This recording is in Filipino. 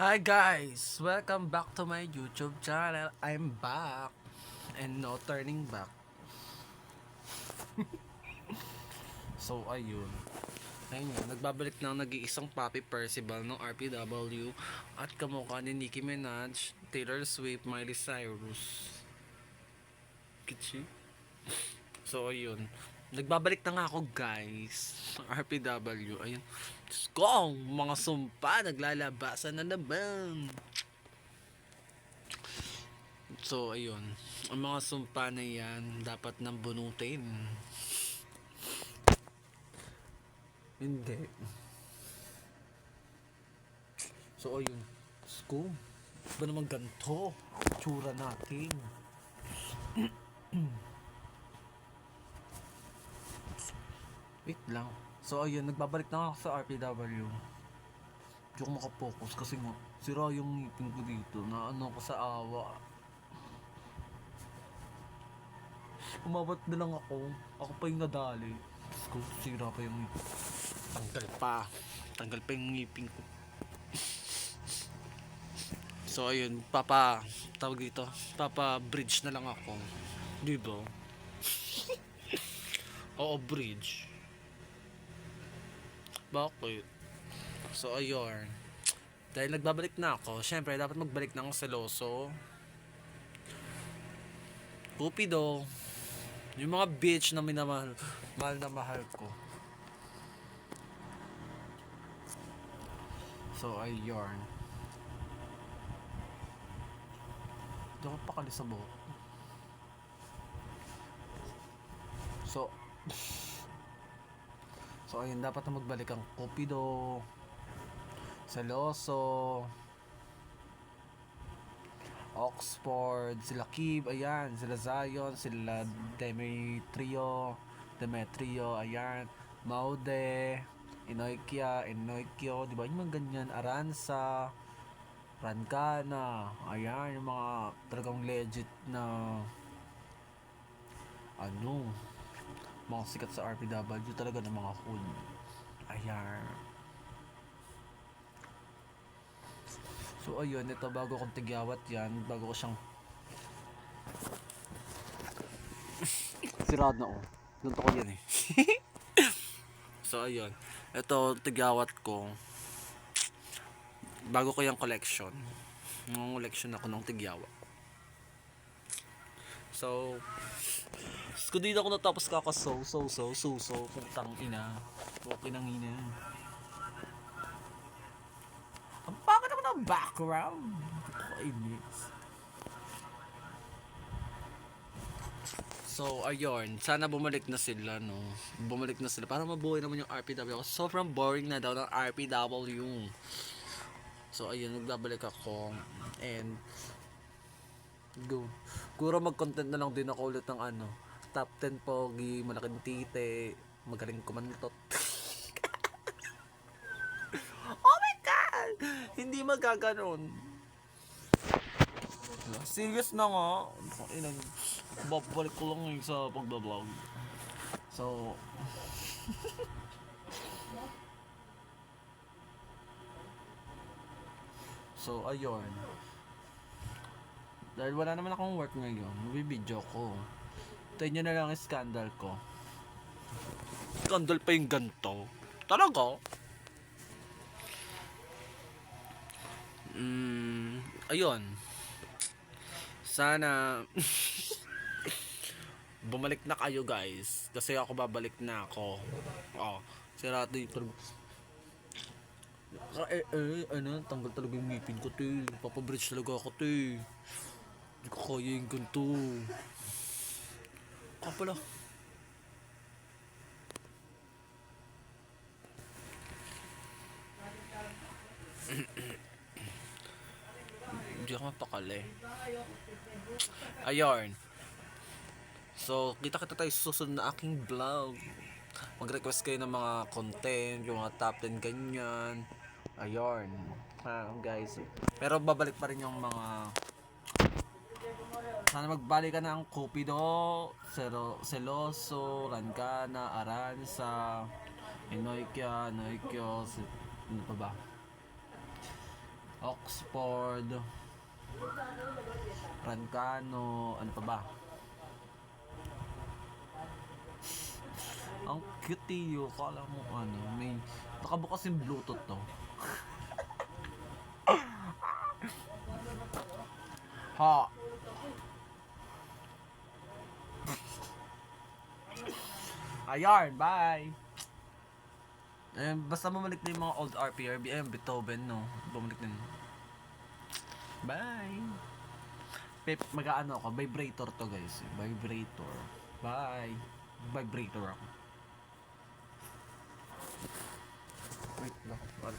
Hi guys! Welcome back to my YouTube channel. I'm back. And no turning back. so ayun. Ayun nga, nagbabalik na ang nag-iisang Papi Percival ng RPW at kamukha ni Nicki Minaj, Taylor Swift, Miley Cyrus. Kitchi? So ayun. Nagbabalik na nga ako guys RPW. Ayun. Diyos ko, mga sumpa naglalabasan na naman. So ayun. Ang mga sumpa na yan dapat nang bunutin. Hindi. So ayun. Diyos ko. Ba naman ganito? Tsura natin. Wait lang. So ayun, nagbabalik na ako sa RPW. Hindi ako makapokus kasi nga, sira yung ngipin ko dito na ano ko sa awa. Umabot na lang ako. Ako pa yung nadali. Diyos ko, sira pa yung ngipin. Tanggal pa. Tanggal pa yung ngipin ko. So ayun, papa, tawag dito, papa bridge na lang ako. Di ba? Oo, bridge. Bakit? So, ayun. Dahil nagbabalik na ako, syempre, dapat magbalik ng seloso. Cupido. Yung mga bitch na minamahal, mahal na mahal ko. So, ayun. Hindi ako pakali sa buhok. So, So ayun, dapat na magbalik ang Cupido, Celoso, Oxford, sila Kib, ayan, sila Zion, sila Demetrio, Demetrio, ayan, Maude, Inoikia, Inoikyo, di ba? Yung mga ganyan, Aranza, Rancana, ayan, yung mga talagang legit na ano, mga sikat sa RPW talaga ng mga cool. Ayan. So ayun, ito bago kong tigyawat yan, bago ko siyang Sirad na oh. Ganito ko yan eh. so ayun, ito tigyawat ko. Bago ko yung collection. Yung collection ako ng tigyawa. So, ko din ako natapos kakaso, so, so, so, so, putang ina. Okay nang ina. Ang pangit naman ng background. Kainis. So, ayun. Sana bumalik na sila, no? Bumalik na sila. Para mabuhay naman yung RPW. Sobrang boring na daw ng RPW. So, ayun. Nagbabalik ako. And, go. Kuro mag-content na lang din ako ulit ng ano. Top 10 pogi, malaking tite, magaling kumantot. oh my God! Hindi magaganon. Serious na nga. Inang, babalik ko lang ngayon sa pagbablog. So, so ayun. Dahil wala naman akong work ngayon, magbibideo ko. Tayo na lang ang scandal ko. Scandal pa yung ganito. Talaga? Mm, ayun. Sana bumalik na kayo guys. Kasi ako babalik na ako. Oh, si Rato yung eh, eh, ano, tanggal talaga yung ngipin ko, te. Papabridge talaga ako, te. Hindi ko kaya yung ganito. Ah, pala. Hindi ako mapakali. Ayun. So, kita-kita tayo sa susunod na aking vlog. Mag-request kayo ng mga content, yung mga top 10 ganyan. Ayun. Ha, guys. Pero babalik pa rin yung mga sana magbalik ka na ang Cupido, Cero, Celoso, Rancana, Aranza, Inoikia, Inoikyo, ano pa ba? Oxford, Rancano, ano pa ba? Ang cute tiyo, kala mo ano, may nakabukas yung bluetooth to. ha. Ayan, bye! Eh, basta bumalik na yung mga old RPRB, ayun, Beethoven, no? Bumalik na yun. Bye! Pep, mag-ano ako, vibrator to guys. Vibrator. Bye! Vibrator ako. Wait lang. Lang.